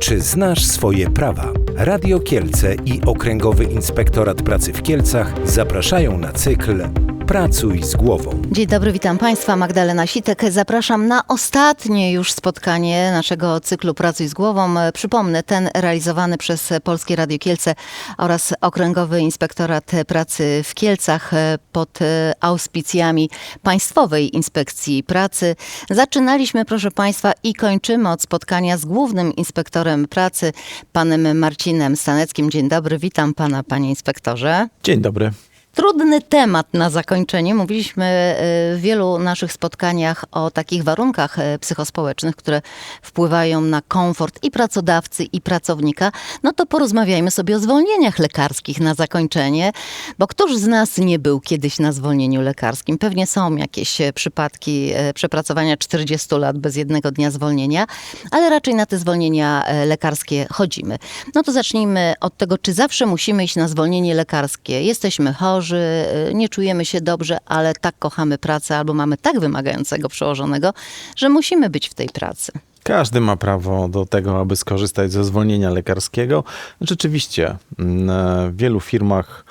Czy znasz swoje prawa? Radio Kielce i Okręgowy Inspektorat Pracy w Kielcach zapraszają na cykl Pracuj z głową. Dzień dobry, witam Państwa. Magdalena Sitek. Zapraszam na ostatnie już spotkanie naszego cyklu Pracuj z głową. Przypomnę, ten realizowany przez Polskie Radio Kielce oraz Okręgowy Inspektorat Pracy w Kielcach pod auspicjami Państwowej Inspekcji Pracy. Zaczynaliśmy, proszę Państwa, i kończymy od spotkania z Głównym Inspektorem Pracy, panem Marcinem Staneckim. Dzień dobry, witam Pana, Panie Inspektorze. Dzień dobry. Trudny temat na zakończenie. Mówiliśmy e, w wielu naszych spotkaniach o takich warunkach e, psychospołecznych, które wpływają na komfort i pracodawcy, i pracownika. No to porozmawiajmy sobie o zwolnieniach lekarskich na zakończenie, bo któż z nas nie był kiedyś na zwolnieniu lekarskim? Pewnie są jakieś e, przypadki przepracowania 40 lat bez jednego dnia zwolnienia, ale raczej na te zwolnienia lekarskie chodzimy. No to zacznijmy od tego, czy zawsze musimy iść na zwolnienie lekarskie. Jesteśmy chorzy, chorzy, y, nie czujemy się dobrze, ale tak kochamy pracę albo mamy tak wymagającego przełożonego, że musimy być w tej pracy. Każdy ma prawo do tego, aby skorzystać ze zwolnienia lekarskiego. Rzeczywiście, mm, w wielu firmach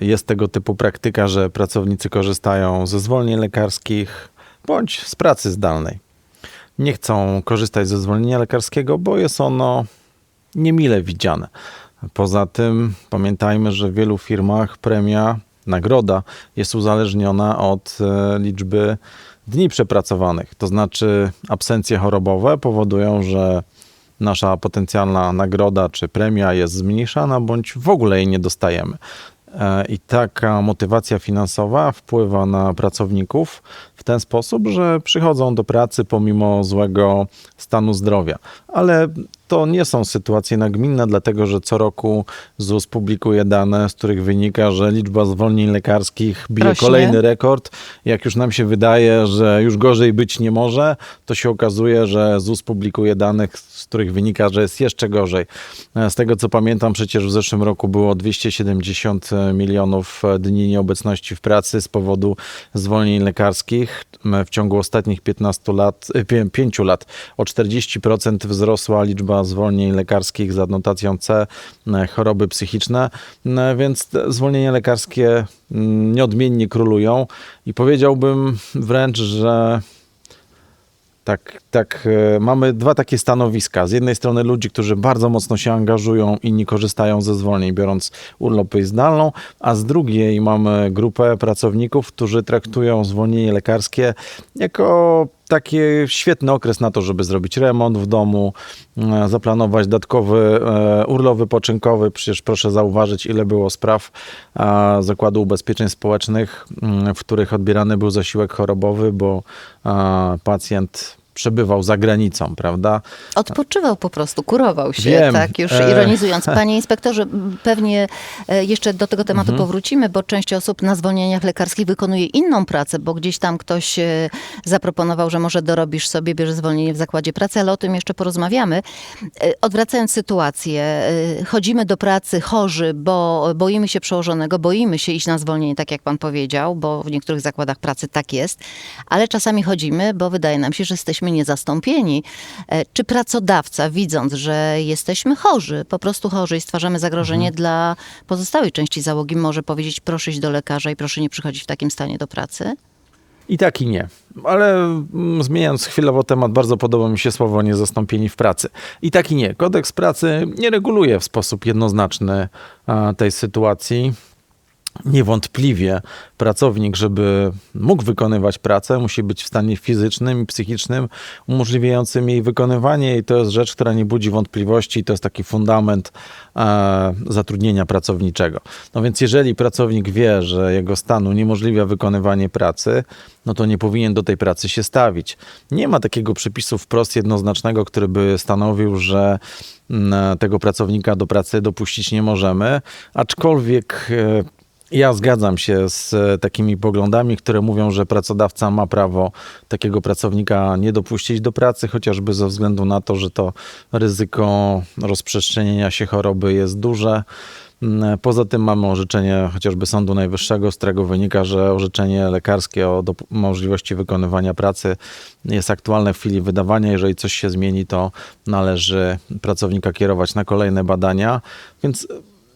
jest tego typu praktyka, że pracownicy korzystają ze zwolnień lekarskich bądź z pracy zdalnej. Nie chcą korzystać ze zwolnienia lekarskiego, bo jest ono niemile widziane. Poza tym pamiętajmy, że w wielu firmach premia nagroda jest uzależniona od e, liczby dni przepracowanych. To znaczy, absencje chorobowe powodują, że nasza potencjalna nagroda czy premia jest zmniejszana, bądź w ogóle jej nie dostajemy. E, I taka motywacja finansowa wpływa na pracowników w ten sposób, że przychodzą do pracy pomimo złego stanu zdrowia. Ale to nie są sytuacje nagminne, dlatego że co roku ZUS publikuje dane, z których wynika, że liczba zwolnień lekarskich bije Rośnie. kolejny rekord. Jak już nam się wydaje, że już gorzej być nie może, to się okazuje, że ZUS publikuje dane, z których wynika, że jest jeszcze gorzej. Z tego co pamiętam, przecież w zeszłym roku było 270 milionów dni nieobecności w pracy z powodu zwolnień lekarskich. W ciągu ostatnich 15 lat, 5 lat o 40% wzrosła liczba zwolnień lekarskich z adnotacją C, e, choroby psychiczne, e, więc zwolnienia lekarskie nieodmiennie królują i powiedziałbym wręcz, że tak, tak, e, mamy dwa takie stanowiska. Z jednej strony ludzi, którzy bardzo mocno się angażują, inni korzystają ze zwolnień, biorąc urlopy zdalną, a z drugiej mamy grupę pracowników, którzy traktują zwolnienie lekarskie jako taki świetny okres na to, żeby zrobić remont w domu, e, zaplanować dodatkowy e, urlop wypoczynkowy. Przecież proszę zauważyć, ile było spraw Zakładu Ubezpieczeń Społecznych, w których odbierany był zasiłek chorobowy, bo pacjent przebywał za granicą, prawda? Odpoczywał po prostu, kurował się, Wiem. tak już e. ironizując. Panie inspektorze, pewnie e, jeszcze do tego tematu mhm. powrócimy, bo część osób na zwolnieniach lekarskich wykonuje inną pracę, bo gdzieś tam ktoś e, zaproponował, że może dorobisz sobie, bierze zwolnienie w zakładzie pracy, ale o tym jeszcze porozmawiamy. Odwracając sytuację, chodzimy do pracy chorzy, bo boimy się przełożonego, boimy się iść na zwolnienie, tak jak pan powiedział, bo w niektórych zakładach pracy tak jest, ale czasami chodzimy, bo wydaje nam się, że jesteśmy jesteśmy niezastąpieni. E, czy pracodawca, widząc, że jesteśmy chorzy, po prostu chorzy i stwarzamy zagrożenie mhm. dla pozostałej części załogi, może powiedzieć, proszę iść do lekarza i proszę nie przychodzić w takim stanie do pracy? I tak i nie. Ale mm, zmieniając chwilowo temat, bardzo podoba mi się słowo niezastąpieni w pracy. I tak i nie. Kodeks pracy nie reguluje w sposób jednoznaczny tej sytuacji. Niewątpliwie pracownik, żeby mógł wykonywać pracę, musi być w stanie fizycznym i psychicznym umożliwiającym jej wykonywanie, i to jest rzecz, która nie budzi wątpliwości, to jest taki fundament e, zatrudnienia pracowniczego. No więc, jeżeli pracownik wie, że jego stan uniemożliwia wykonywanie pracy, no to nie powinien do tej pracy się stawić. Nie ma takiego przepisu wprost jednoznacznego, który by stanowił, że mm, tego pracownika do pracy dopuścić nie możemy, aczkolwiek e, ja zgadzam się z e, takimi poglądami, które mówią, że pracodawca ma prawo takiego pracownika nie dopuścić do pracy, chociażby ze względu na to, że to ryzyko rozprzestrzenienia się choroby jest duże. Mm, Poza tym mamy orzeczenie chociażby Sądu Najwyższego, z którego wynika, że orzeczenie lekarskie o możliwości wykonywania pracy jest aktualne w chwili wydawania. Jeżeli coś się zmieni, to należy pracownika kierować na kolejne badania. Więc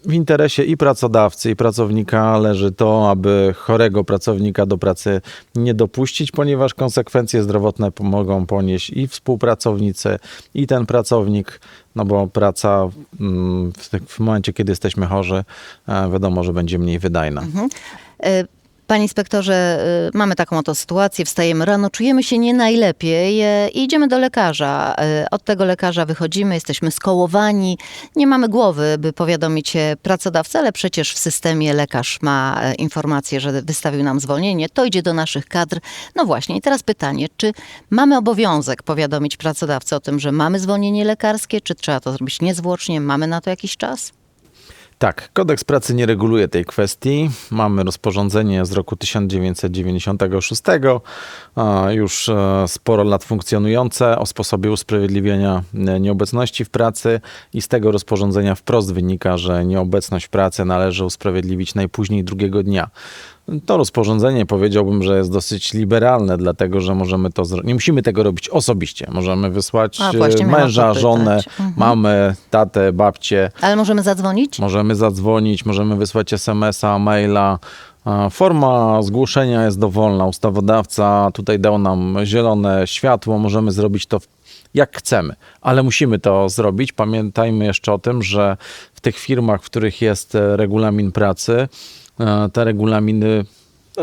w interesie i pracodawcy, i pracownika leży to, aby chorego pracownika do pracy nie dopuścić, ponieważ konsekwencje zdrowotne mogą ponieść i współpracownicy, i ten pracownik, no bo praca mm, w, w momencie, kiedy jesteśmy chorzy, e, wiadomo, że będzie mniej wydajna. E, Panie inspektorze, e, mamy taką oto sytuację, wstajemy rano, czujemy się nie najlepiej e, i idziemy do lekarza. E, Od tego lekarza wychodzimy, jesteśmy skołowani, nie mamy głowy, by powiadomić pracodawcę, ale przecież w systemie lekarz ma informację, że wystawił nam zwolnienie, to idzie do naszych kadr. No właśnie, i teraz pytanie, czy mamy obowiązek powiadomić pracodawcę o tym, że mamy zwolnienie lekarskie, czy trzeba to zrobić niezwłocznie, mamy na to jakiś czas? Tak, kodeks pracy nie reguluje tej kwestii. Mamy rozporządzenie z roku 1996, a, już e, sporo lat funkcjonujące o sposobie usprawiedliwienia nieobecności w pracy i z tego rozporządzenia wprost wynika, że nieobecność w pracy należy usprawiedliwić najpóźniej drugiego dnia. To rozporządzenie powiedziałbym, że jest dosyć liberalne, dlatego że możemy to zrobić. Nie musimy tego robić osobiście. Możemy wysłać A, e, właśnie męża, żonę, Mhm. mamę, tatę, babcię. Ale możemy zadzwonić? Możemy zadzwonić, możemy wysłać SMS-a, maila. Forma zgłoszenia jest dowolna. Ustawodawca tutaj dał nam zielone światło. Możemy zrobić to jak chcemy, ale musimy to zrobić. Pamiętajmy jeszcze o tym, że w tych firmach, w których jest e, regulamin pracy, e, te regulaminy no,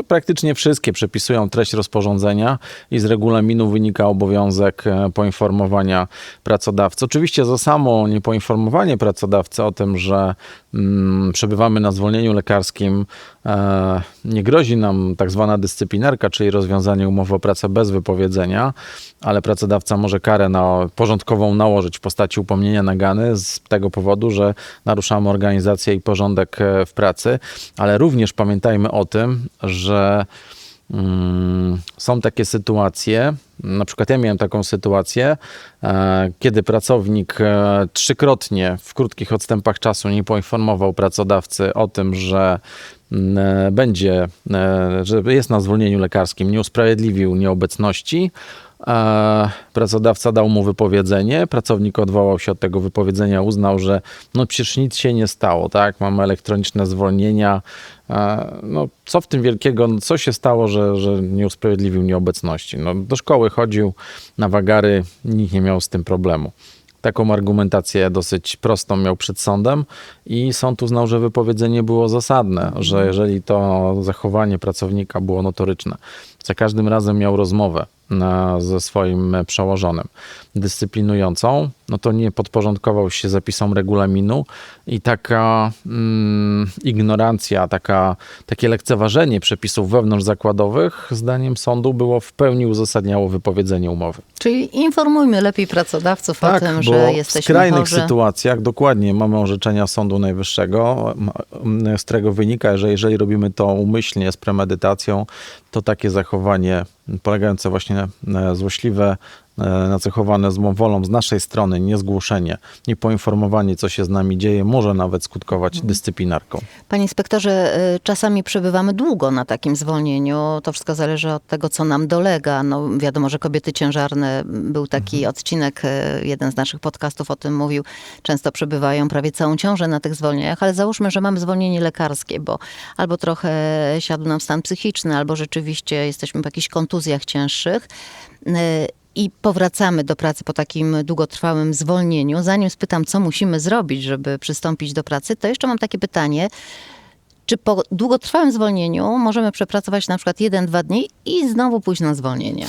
praktycznie wszystkie przepisują treść rozporządzenia i z regulaminu wynika obowiązek e, poinformowania pracodawcy. Oczywiście za samo niepoinformowanie pracodawcy o tym, że mm, przebywamy na zwolnieniu lekarskim, e, nie grozi nam tak zwana dyscyplinarka, czyli rozwiązanie umowy o pracę bez wypowiedzenia, ale pracodawca może karę na, porządkową nałożyć w postaci upomnienia nagany z tego powodu, że naruszamy organizację i porządek e, w pracy, ale również pamiętajmy o tym, że mm, są takie sytuacje, na przykład ja miałem taką sytuację, e, kiedy pracownik e, trzykrotnie w krótkich odstępach czasu nie poinformował pracodawcy o tym, że mm, e, będzie, że jest na zwolnieniu lekarskim, nie usprawiedliwił nieobecności. Pracodawca dał mu wypowiedzenie, pracownik odwołał się od tego wypowiedzenia, uznał, że no przecież nic się nie stało, tak? Mamy elektroniczne zwolnienia. No, co w tym wielkiego, no, co się stało, że, że nie usprawiedliwił nieobecności? No, do szkoły chodził na wagary, nikt nie miał z tym problemu. Taką argumentację dosyć prostą miał przed sądem i sąd uznał, że wypowiedzenie było zasadne, że jeżeli to zachowanie pracownika było notoryczne, za każdym razem miał rozmowę ze swoim przełożonym dyscyplinującą, no to nie podporządkował się zapisom regulaminu i taka mm, ignorancja, taka, takie lekceważenie przepisów wewnątrzzakładowych zdaniem sądu było w pełni uzasadniało wypowiedzenie umowy. Czyli informujmy lepiej pracodawców o tym, że w jesteśmy skrajnych chorzy. sytuacjach dokładnie mamy orzeczenia Sądu Najwyższego, z którego wynika, że jeżeli robimy to umyślnie, z premedytacją, to takie zachowanie polegające właśnie na złośliwe, nacechowane złą wolą z naszej strony, niezgłoszenie, niepoinformowanie, co się z nami dzieje, może nawet skutkować Mhm. dyscyplinarką. Panie inspektorze, y, czasami przebywamy długo na takim zwolnieniu. To wszystko zależy od tego, co nam dolega. No, wiadomo, że kobiety ciężarne, był taki Mhm. odcinek, y, jeden z naszych podcastów o tym mówił, często przebywają prawie całą ciążę na tych zwolnieniach, ale załóżmy, że mamy zwolnienie lekarskie, bo albo trochę siadł nam stan psychiczny, albo rzeczywiście jesteśmy po jakichś kontuzjach cięższych. I powracamy do pracy po takim długotrwałym zwolnieniu, zanim spytam, co musimy zrobić, żeby przystąpić do pracy, to jeszcze mam takie pytanie. Czy po długotrwałym zwolnieniu możemy przepracować na przykład jeden, dwa dni i znowu pójść na zwolnienie?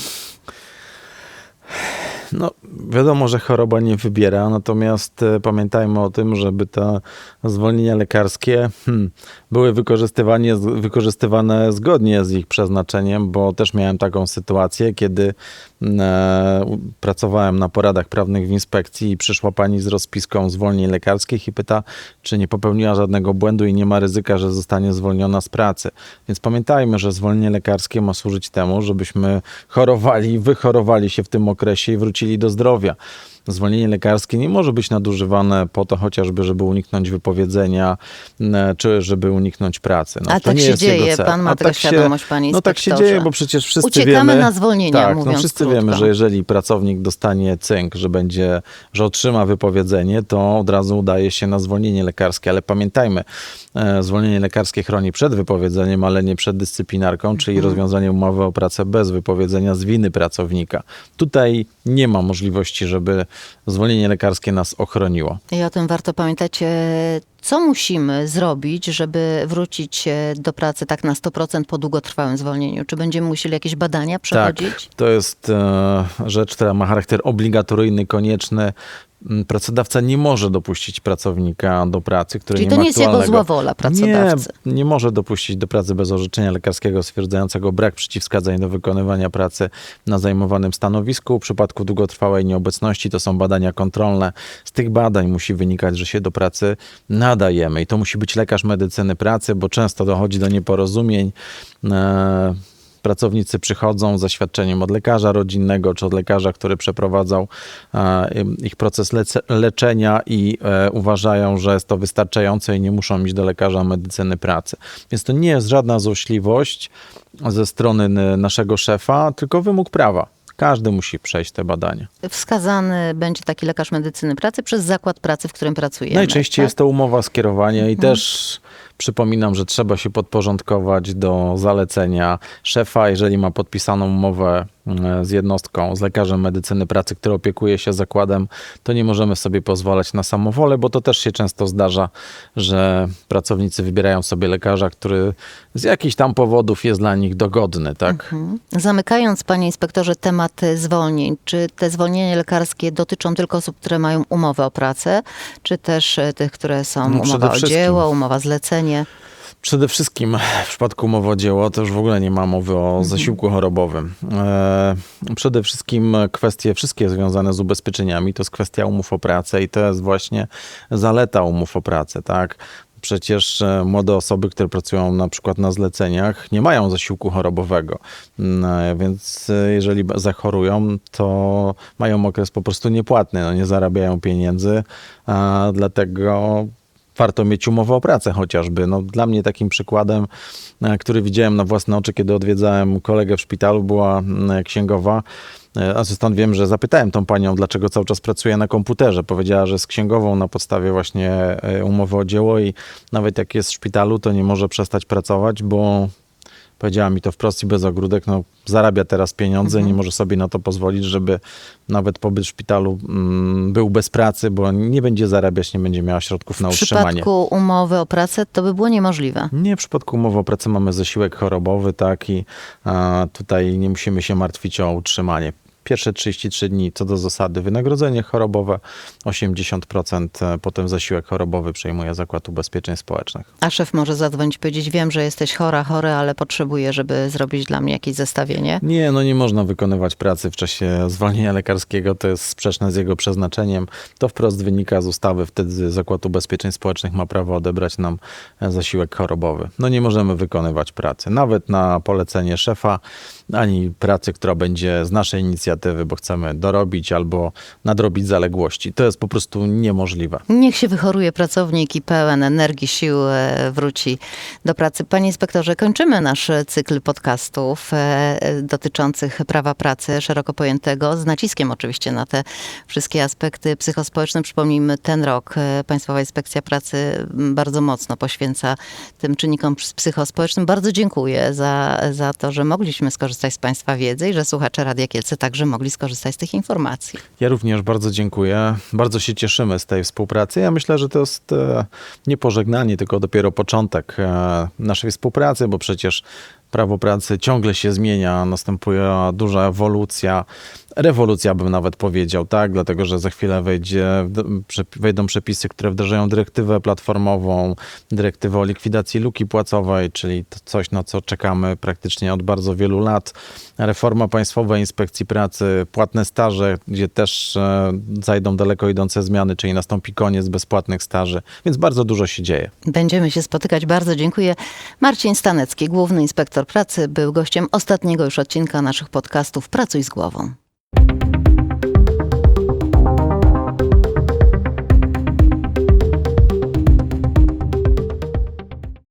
No, wiadomo, że choroba nie wybiera, natomiast e, pamiętajmy o tym, żeby te zwolnienia lekarskie hmm, były wykorzystywane zgodnie z ich przeznaczeniem, bo też miałem taką sytuację, kiedy e, u- pracowałem na poradach prawnych w inspekcji i przyszła pani z rozpiską zwolnień lekarskich i pyta, czy nie popełniła żadnego błędu i nie ma ryzyka, że zostanie zwolniona z pracy. Więc pamiętajmy, że zwolnienie lekarskie ma służyć temu, żebyśmy chorowali, wychorowali się w tym okresie i wrócili wrócili do zdrowia. Zwolnienie lekarskie nie może być nadużywane po to chociażby, żeby uniknąć wypowiedzenia, czy żeby uniknąć pracy. No, A to tak nie się dzieje, cel. pan ma A tego tak świadomość, panie No tak się inspektorze. dzieje, bo przecież wszyscy Uciekamy wiemy... na zwolnienia, tak, no wszyscy krótko. wiemy, że jeżeli pracownik dostanie cynk, że będzie, że otrzyma wypowiedzenie, to od razu udaje się na zwolnienie lekarskie. Ale pamiętajmy, e, zwolnienie lekarskie chroni przed wypowiedzeniem, ale nie przed dyscyplinarką, czyli Mhm. rozwiązanie umowy o pracę bez wypowiedzenia z winy pracownika. Tutaj nie ma możliwości, żeby zwolnienie lekarskie nas ochroniło. I o tym warto pamiętać. Co musimy zrobić, żeby wrócić e, do pracy tak na 100% po długotrwałym zwolnieniu? Czy będziemy musieli jakieś badania przechodzić? Tak, to jest e, rzecz, która ma charakter obligatoryjny, konieczny. Mm, Pracodawca nie może dopuścić pracownika do pracy, który Czyli nie to ma nie jest jego zła wola pracodawcy. Nie, nie może dopuścić do pracy bez orzeczenia lekarskiego stwierdzającego brak przeciwwskazań do wykonywania pracy na zajmowanym stanowisku. W przypadku długotrwałej nieobecności to są badania kontrolne. Z tych badań musi wynikać, że się do pracy nadajemy i to musi być lekarz medycyny pracy, bo często dochodzi do nieporozumień. E, Pracownicy przychodzą z zaświadczeniem od lekarza rodzinnego czy od lekarza, który przeprowadzał e, ich proces leczenia i e, uważają, że jest to wystarczające i nie muszą iść do lekarza medycyny pracy. Więc to nie jest żadna złośliwość ze strony naszego szefa, tylko wymóg prawa. Każdy musi przejść te badania. Wskazany będzie taki lekarz medycyny pracy przez zakład pracy, w którym pracujemy. Najczęściej tak? jest to umowa skierowania i też przypominam, że trzeba się podporządkować do zalecenia szefa, jeżeli ma podpisaną umowę e, z jednostką, z lekarzem medycyny pracy, który opiekuje się zakładem, to nie możemy sobie pozwalać na samowolę, bo to też się często zdarza, że pracownicy wybierają sobie lekarza, który z jakichś tam powodów jest dla nich dogodny, tak? Mhm. Zamykając, panie inspektorze, temat zwolnień, czy te zwolnienia lekarskie dotyczą tylko osób, które mają umowę o pracę, czy też e, tych, które są No, umowa o dzieło, umowa zlecenie? Przede wszystkim w przypadku umowy o dzieło to już w ogóle nie ma mowy o zasiłku chorobowym. E, przede wszystkim kwestie wszystkie związane z ubezpieczeniami to jest kwestia umów o pracę i to jest właśnie zaleta umów o pracę, tak? Przecież e, młode osoby, które pracują na przykład na zleceniach, nie mają zasiłku chorobowego. Mm, e, Więc jeżeli zachorują, to mają okres po prostu niepłatny, no nie zarabiają pieniędzy, dlatego warto mieć umowę o pracę chociażby. No, dla mnie takim przykładem, e, który widziałem na własne oczy, kiedy odwiedzałem kolegę w szpitalu, była księgowa. E, A stąd wiem, że zapytałem tą panią, dlaczego cały czas pracuje na komputerze. Powiedziała, że z księgową na podstawie właśnie e, umowy o dzieło i nawet jak jest w szpitalu, to nie może przestać pracować, bo powiedziała mi to wprost i bez ogródek, no zarabia teraz pieniądze, nie może sobie na to pozwolić, żeby nawet pobyt w szpitalu mm, był bez pracy, bo nie będzie zarabiać, nie będzie miała środków na W utrzymanie. przypadku umowy o pracę to by było niemożliwe. Nie, w przypadku umowy o pracę mamy zasiłek chorobowy, tak, i a, tutaj nie musimy się martwić o utrzymanie. Pierwsze 33 dni co do zasady wynagrodzenie chorobowe, 80% e, potem zasiłek chorobowy przejmuje Zakład Ubezpieczeń Społecznych. A szef może zadzwonić i powiedzieć, wiem, że jesteś chora, chory, ale potrzebuję, żeby zrobić dla mnie jakieś zestawienie. Nie, no nie można wykonywać pracy w czasie zwolnienia lekarskiego, to jest sprzeczne z jego przeznaczeniem. To wprost wynika z ustawy, wtedy Zakład Ubezpieczeń Społecznych ma prawo odebrać nam e, zasiłek chorobowy. No nie możemy wykonywać pracy, nawet na polecenie szefa, ani pracy, która będzie z naszej inicjatywy, bo chcemy dorobić albo nadrobić zaległości. To jest po prostu niemożliwe. Niech się wychoruje pracownik i pełen energii, sił e, wróci do pracy. Panie inspektorze, kończymy nasz cykl podcastów e, dotyczących prawa pracy szeroko pojętego, z naciskiem oczywiście na te wszystkie aspekty psychospołeczne. Przypomnijmy, ten rok e, Państwowa Inspekcja Pracy bardzo mocno poświęca tym czynnikom ps- psychospołecznym. Bardzo dziękuję za, za to, że mogliśmy skorzystać z Państwa wiedzy i że słuchacze Radia Kielce także mogli skorzystać z tych informacji. Ja również bardzo dziękuję. Bardzo się cieszymy z tej współpracy. Ja myślę, że to jest e, nie pożegnanie, tylko dopiero początek e, naszej współpracy, bo przecież prawo pracy ciągle się zmienia, następuje duża ewolucja, rewolucja bym nawet powiedział, tak? Dlatego, że za chwilę wejdzie, wejdą przepisy, które wdrażają dyrektywę platformową, dyrektywę o likwidacji luki płacowej, czyli coś, na co czekamy praktycznie od bardzo wielu lat. Reforma Państwowej Inspekcji Pracy, płatne staże, gdzie też e, zajdą daleko idące zmiany, czyli nastąpi koniec bezpłatnych staży, więc bardzo dużo się dzieje. Będziemy się spotykać. Bardzo dziękuję. Marcin Stanecki, główny pracy, był gościem ostatniego już odcinka naszych podcastów Pracuj z głową.